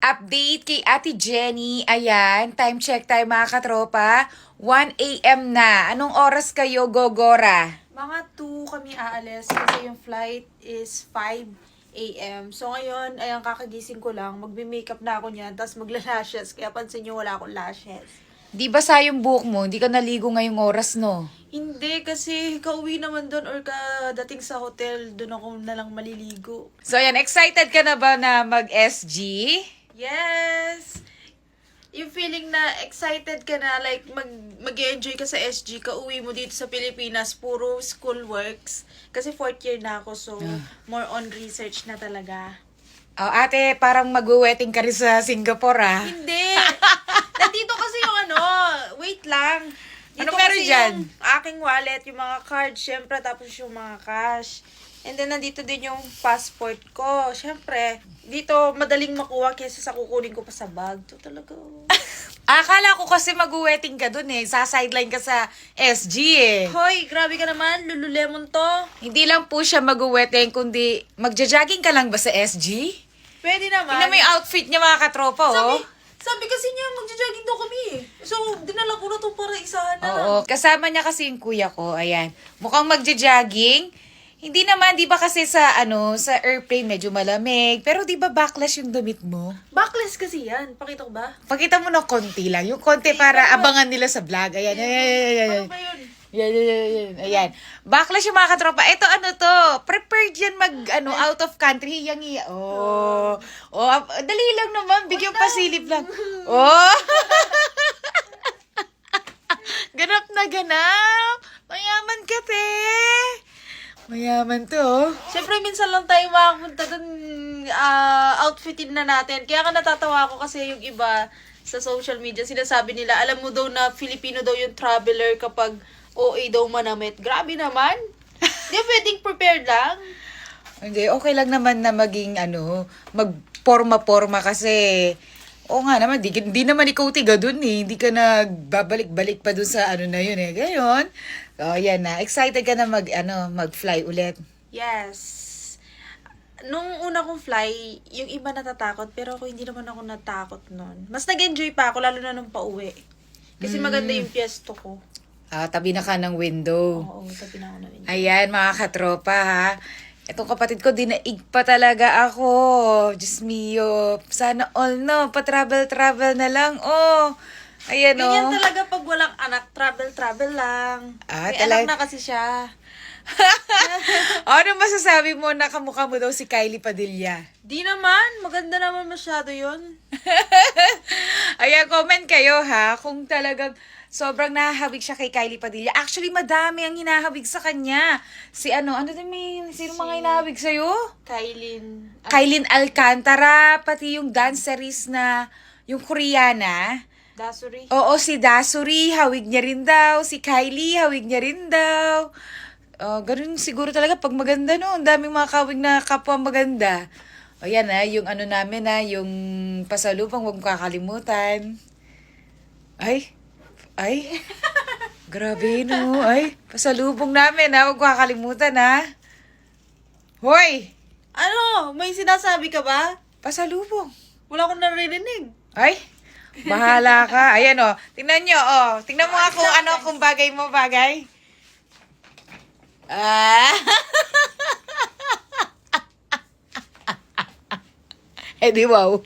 Update kay Ate Jenny. Ayan, time check tayo mga katropa. 1 a.m. na. Anong oras kayo, Gogora? Mga 2 kami aalis kasi yung flight is 5 a.m. So ngayon, ayan, kakagising ko lang. Magbe-makeup na ako niyan, tapos magla-lashes. Kaya pansin nyo, wala akong lashes. Di ba sayang buhok mo? Hindi ka naligo ngayong oras, no? Hindi, kasi kauwi naman doon or kadating sa hotel, doon ako na lang maliligo. So, ayan, excited ka na ba na mag-SG? Yes! Yung feeling na excited ka na, like, mag, mag-enjoy ka sa SG, kauwi mo dito sa Pilipinas, puro school works. Kasi fourth year na ako, so more on research na talaga. Oh, ate, parang mag-wedding ka rin sa Singapore, ah. Hindi! Nandito kasi yung ano, wait lang. Dito Ano meron kasi dyan? Yung aking wallet, yung mga cards, syempre, tapos yung mga cash. And then, nandito din yung passport ko. Syempre, dito madaling makuha kaysa sa kukunin ko pa sa bag. To talaga. oh. Akala ko kasi mag-wedding ka dun eh. Sa sideline ka sa SG eh. Hoy, grabe ka naman. Lululemon to. Hindi lang po siya mag-wedding, kundi magja-jogging ka lang ba sa SG? Pwede naman. Tingnan mo yung outfit niya mga katropa, Sabi, oh. sabi kasi niya, magja-jogging daw kami eh. So, dinala ko na to para isahan na lang. Oo, kasama niya kasi yung kuya ko, ayan. Mukhang magja-jogging. Hindi naman, di ba kasi sa, ano, sa airplane medyo malamig. Pero di ba backlash yung damit mo? Backless kasi yan. Pakita ko ba? Pakita mo ng konti lang. Yung konti para abangan nila sa vlog. Ayan, ayan, ayan, ayan, ayan. Ano ba yun? Yan, yan, yan, yan. Ayan. Backlash yung mga katropa. Ito, ano to? Prepared yan mag, ano, out of country. Yang iya. Oh. Oh, ap- dali lang naman. Bigyan pasilip lang. Oh. ganap na ganap. Mayaman ka, te. Mayaman to, oh. Siyempre, minsan lang tayo makapunta dun, ah, outfitin na natin. Kaya ka natatawa ako kasi yung iba sa social media, sinasabi nila, alam mo daw na Filipino daw yung traveler kapag OA daw manamit. Grabe naman. Di pwedeng prepared lang? Hindi, okay lang naman na maging, ano, magporma-porma kasi, oo nga naman, di, di naman ikaw tiga dun eh. Hindi ka nagbabalik-balik pa dun sa ano na yun eh. Gayon. Oh, yan na. Excited ka na mag, ano, mag-fly ulit. Yes. Nung una kong fly, yung iba natatakot, pero ako hindi naman ako natakot nun. Mas nag-enjoy pa ako, lalo na nung pauwi. Kasi maganda yung piesto ko. Ah, tabi na ka ng window. Oo, sabi na ako na rin. Ayan, mga katropa ha. Itong kapatid ko, dinaig pa talaga ako. Diyos mio. Sana all, no? Pa-travel-travel na lang. Oh. Ayan, Ganyan oh. talaga pag walang anak, travel-travel lang. Ah, May talag- anak na kasi siya. ano masasabi mo na kamukha mo daw si Kylie Padilla? Di naman, maganda naman masyado yon. Ayan, comment kayo ha kung talagang sobrang nahahawig siya kay Kylie Padilla. Actually, madami ang hinahawig sa kanya. Si ano, ano din may, sino mga Si- hinahawig sa'yo? Kailin. Kailin Alcantara, pati yung dancerist na, yung Koreana. Dasuri. Oo, si Dasuri, hawig niya rin daw. Si Kylie, hawig niya rin daw. Oh, ganun siguro talaga pag maganda no. Ang daming mga kawig na kapwa maganda. O yan na, yung ano namin na, yung pasalubong, huwag kakalimutan. Ay, ay, grabe no. Ay, pasalubong namin ha, huwag kakalimutan ha. Hoy, Ano? May sinasabi ka ba? pasalubong. Wala akong naririnig. Ay, bahala ka. Ayan o. Tingnan nyo, oh. Tingnan mo nga kung ano, kung bagay mo, bagay. Ah. eh di wow.